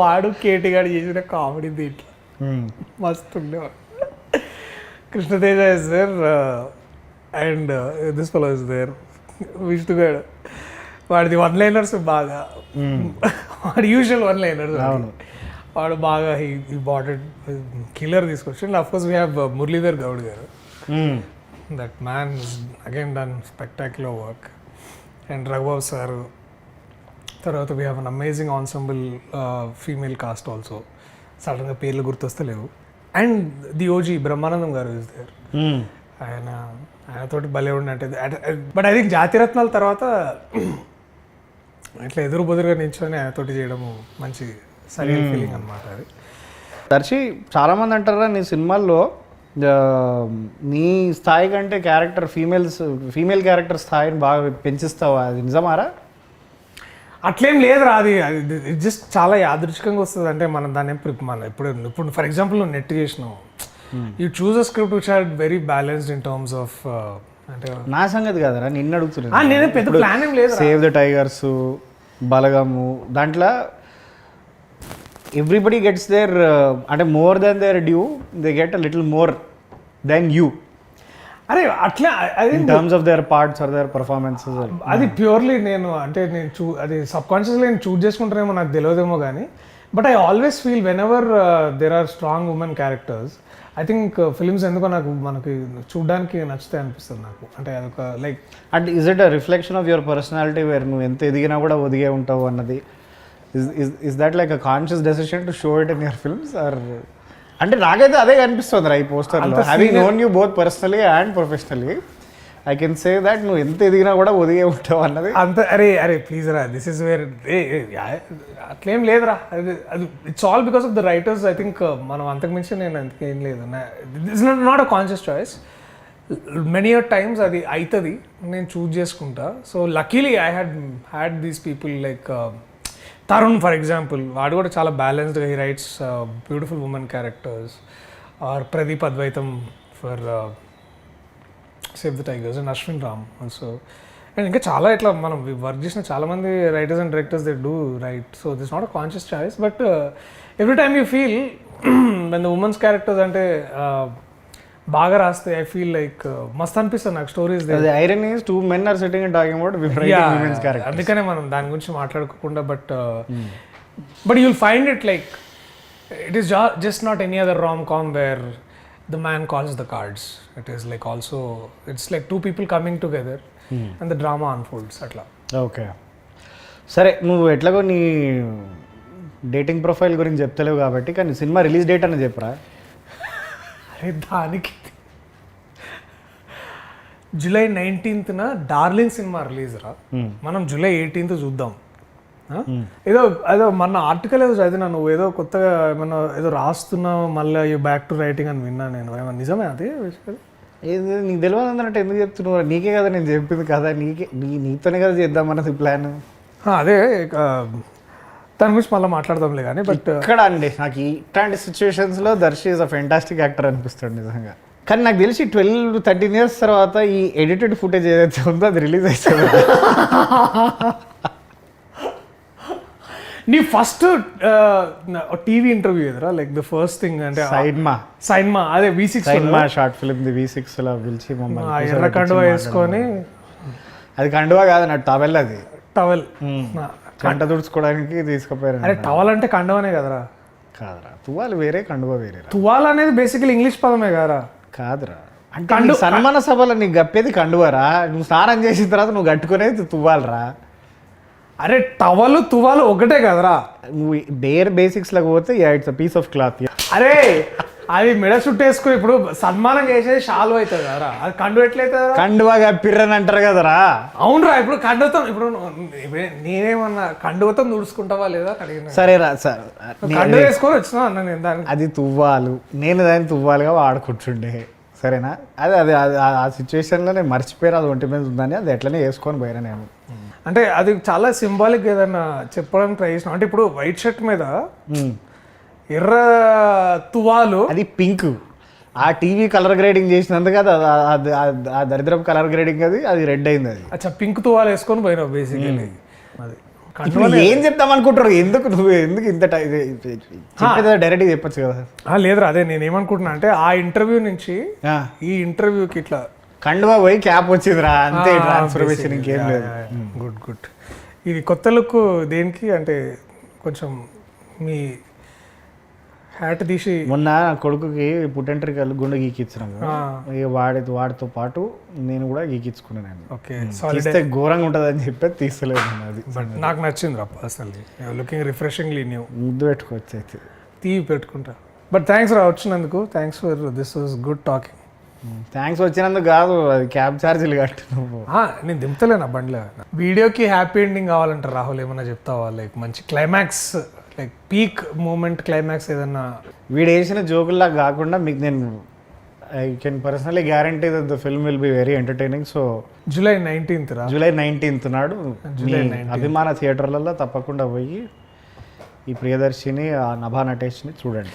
వాడు కేటీగాడు చేసిన కామెడీ దీంట్లో. మస్తు ఉండేవాడు Krishna Teja is there and this fellow is there విష్ణుగాడు. వాడిది వన్ లైనర్స్ బాగా వాడి యూజువల్ వన్ లైనర్స్ అవును. వాడు బాగా ఈ బాటెడ్ కిల్లర్ తీసుకొచ్చి and of course we have Muralidhar Goud గారు. That man again done spectacular work and Raghubabu sir తర్వాత we have an amazing ensemble female cast also సడన్గా పేర్లు గుర్తొస్తలేవు. అండ్ ది ఓజీ బ్రహ్మానందం గారు ఇస్ దేర్ ఆయన ఆయనతోటి భలే ఉండే బట్ ఐ థింక్ జాతిరత్నాల తర్వాత ఇట్లా ఎదురు బుదురుగా నించొని ఆయనతోటి చేయడము మంచి సరైన ఫీలింగ్ అనమాట అది. దర్శి చాలామంది అంటారా నీ సినిమాల్లో నీ స్థాయి కంటే క్యారెక్టర్ ఫీమేల్స్ ఫీమేల్ క్యారెక్టర్ స్థాయిని బాగా పెంచిస్తావా? అది నిజమారా? అట్లేం లేదురా అది జస్ట్ చాలా యాదృచ్ఛికంగా వస్తుంది. అంటే మనం దాన్ని మనం ఇప్పుడు ఇప్పుడు ఫర్ ఎగ్జాంపుల్ నువ్వు నెట్ చేసినావు. You choose a script which are very balanced in terms of అంటే నా సంగతి కదరా నిన్ను ఆ, అడుగుతున్నాను నేనే పెద్ద ప్లాన్ ఏం లేదు సేవ్ ద టైగర్స్ బలగము దాంట్లో ఎవ్రీబడి గెట్స్ దేర్ అంటే more than their due they get a little more than you అరే అట్లా అది in terms of their parts or their performances అది ప్యూర్లీ నేను అంటే నేను చూ అది సబ్ కాన్షియస్లీ నేను చూజ్ చేసుకుంటానేమో నాకు తెలియదేమో కానీ but I always feel whenever there are strong women characters I think films ఎందుకో నాకు మనకి చూడడానికి నచ్చుతాయి అనిపిస్తుంది నాకు. అంటే అదొక like and is it a reflection of your personality where నువ్వు ఎంత ఎదిగినా కూడా ఒదిగే ఉంటావు అన్నది? Is that like a conscious decision to show it in your films or అంటే నాకైతే అదే కనిపిస్తుంది రా ఈ పోస్టర్లో having known you both personally and professionally I can say that నువ్వు ఎంత ఎదిగినా కూడా ఒదిగే ఉంటావు అన్నది. అంత అరే అరే ప్లీజ్ రా దిస్ ఇస్ వేర్ అట్లేం లేదురా. అది అది it's all because of the writers I think మనం అంతకుమించి నేను అంతకేం లేదు. It's not a conscious choice many a times అది అవుతుంది నేను చూజ్ చేసుకుంటా. So luckily I had had these people like Tarun for example వాడు కూడా చాలా బ్యాలెన్స్డ్గా he writes beautiful women characters or Pradeep Advaitham for save the tigers and Ashwin Ram also and ఇంకా చాలా ఇట్లా మనం వర్క్ చేసిన చాలామంది writers and directors they do right so this not a conscious choice but every time you feel when the women's characters అంటే బాగా రాస్తే I feel like మస్త్ అనిపిస్తుంది నాకు stories iron is two men are sitting and talking about women's character అందుకనే మనం దాని గురించి మాట్లాడుకోకుండా but but you'll find it like it is just not any other rom com where the man calls the cards it is like also it's like two people coming together and the drama unfolds అట్లా. Okay సరే నువ్వు ఎట్లాగో నీ dating profile గురించి చెప్తలేవు కాబట్టి కానీ cinema release date అని చెప్పరా? అరే దానికి. జూలై నైన్టీన్త్న డార్లింగ్ సినిమా రిలీజ్ రా మనం జూలై ఎయిటీన్త్ చూద్దాం? ఏదో ఏదో మన ఆర్టికల్ ఏదో చదివినా నువ్వు ఏదో కొత్తగా ఏమన్నా ఏదో రాస్తున్నావు మళ్ళీ బ్యాక్ టు రైటింగ్ అని విన్నా నేను. ఏమన్నా నిజమే అది ఏది నీకు తెలియదు అన్నట్టు ఎందుకు చెప్తున్నావు నీకే కదా నేను చెప్పింది కదా నీకే నీ నీతోనే కదా చేద్దామన్నది ప్లాన్ ఆ, అదే దాని గురించి మళ్ళీ మాట్లాడదాంలే కానీ బట్ ఇక్కడ అండి నాకు ఇట్లాంటి సిచ్యువేషన్స్లో Darshi is a fantastic actor అనిపిస్తాడు నిజంగా. కానీ నాకు తెలిసి ట్వెల్వ్ థర్టీన్ ఇయర్స్ తర్వాత ఈ ఎడిటెడ్ ఫుటేజ్ ఏదైతే ఉందో అది రిలీజ్ అవుతుంది నీ ఫస్ట్ టీవీ ఇంటర్వ్యూ ఎదురా లైక్ ద ఫస్ట్ థింగ్ అంటే సైడ్మా సైన్మా. అదే వి సిక్స్ సైడ్మా షార్ట్ ఫిల్మ్ ది వి సిక్స్లో పిలిచి మమ్మల్ని ఎర్ర కండువా వేసుకొని. అది కండువా కాదు నా టవెల్ అది. టవల్ కంట తుడుచుకోవడానికి తీసుకుపోయారు అరే టవల్ అంటే కండవనే కదరా. కాదురా తువ్వాలి వేరే కండువా వేరే తువాల్ అనేది బేసికలీ ఇంగ్లీష్ పదమే కదరా. కాదురా. అంటే సన్మాన సభలో నీకు గప్పేది కండువరా? నువ్వు స్నానం చేసిన తర్వాత నువ్వు కట్టుకునేది తువ్వాలరా? అరే టవల్ తువాలు ఒకటే కదరా. నువ్వు బేర్ బేసిక్స్ లాగా పోతే it's a piece of cloth అరే అది మెడ చుట్టేసుకుని ఇప్పుడు సన్మానం చేసేది షాలు అవుతుంది కదరా. అది కండు ఎట్లయితుంది కండువా కప్పిర్రని అంటారు కదరా. అవునరా ఇప్పుడు కండుతో ఇప్పుడు నేనేమన్నా కండువతో తుడుచుకుంటావా లేదా అడిగిన. సరేరా సార్. కండు వేసుకొని వచ్చినా అన్న నేను దానికి? అది తువ్వాలు. నేను దాన్ని తువ్వాలుగా వాడుకుంటుండే సరేనా? అదే అదే అది- ఆ- సిచ్యువేషన్లో నేను మర్చిపోయారు అది ఒంటి మీద ఉందని. అది ఎట్లనే వేసుకొని పోయినా నేను. అంటే అది చాలా సింబాలిక్ ఏదన్నా చెప్పడానికి ట్రై చేసిన. అంటే ఇప్పుడు వైట్ షర్ట్ మీద. ఎర్ర తువాలు. అది పింక్. ఆ టీవీ కలర్ గ్రేడింగ్ చేసినందుకు అది ఆ దరిద్రపు కలర్ గ్రేడింగ్ అది అది రెడ్ అయింది అది. అచ్చా పింక్ తువాలు వేసుకొని పోయినావు బేసికలీ అది ఏం చెప్దాం అనుకుంటారు ఎందుకు నువ్వు ఎందుకు ఇంత డైరెక్ట్గా చెప్పొచ్చు కదా. లేదురా అదే నేను ఏమనుకుంటున్నా అంటే ఆ ఇంటర్వ్యూ నుంచి ఈ ఇంటర్వ్యూకి ఇట్లా కండువా పోయి క్యాప్ వచ్చిందిరా అంతే ట్రాన్స్ఫర్మేషన్ ఇంకేం లేదు. గుడ్ గుడ్ ఇది కొత్త లుక్ దేనికి అంటే కొంచెం మీ హ్యాట్ తీసి మొన్న కొడుకుకి పుట్టెంట్రికలు గుండె గీకిచ్చినాము. ఇక వాడి వాడితో పాటు నేను కూడా గీకించుకున్నాను ఓకే తీస్తే ఘోరంగా ఉంటుంది అని చెప్పి తీస్తలేదు అది. నాకు నచ్చింది రా పర్సనల్లీ లుకింగ్ రిఫ్రెషింగ్లీ న్యూ ముద్దు పెట్టుకోవచ్చు అయితే. తీవి పెట్టుకుంటా. బట్ థ్యాంక్స్ రా వచ్చినందుకు. Thanks for this was good talking thanks వచ్చినందుకు కాదు అది క్యాబ్ ఛార్జీలు కట్టు నువ్వు. నేను దింపుతలేనా బండిలో? వీడియోకి హ్యాపీ ఎండింగ్ కావాలంటే రాహుల్ ఏమన్నా చెప్తావా? లైక్ మంచి climax like peak moment climax ఏదన్నా? వీడు వేసిన జోకుల్లా కాకుండా మీకు నేను I can personally guarantee that the film will be very entertaining so July nineteenth రా? జూలై నైన్టీన్త్ నాడు జూలై అభిమాన థియేటర్లలో తప్పకుండా పోయి ఈ ప్రియదర్శిని ఆ నభా నటేష్ని చూడండి.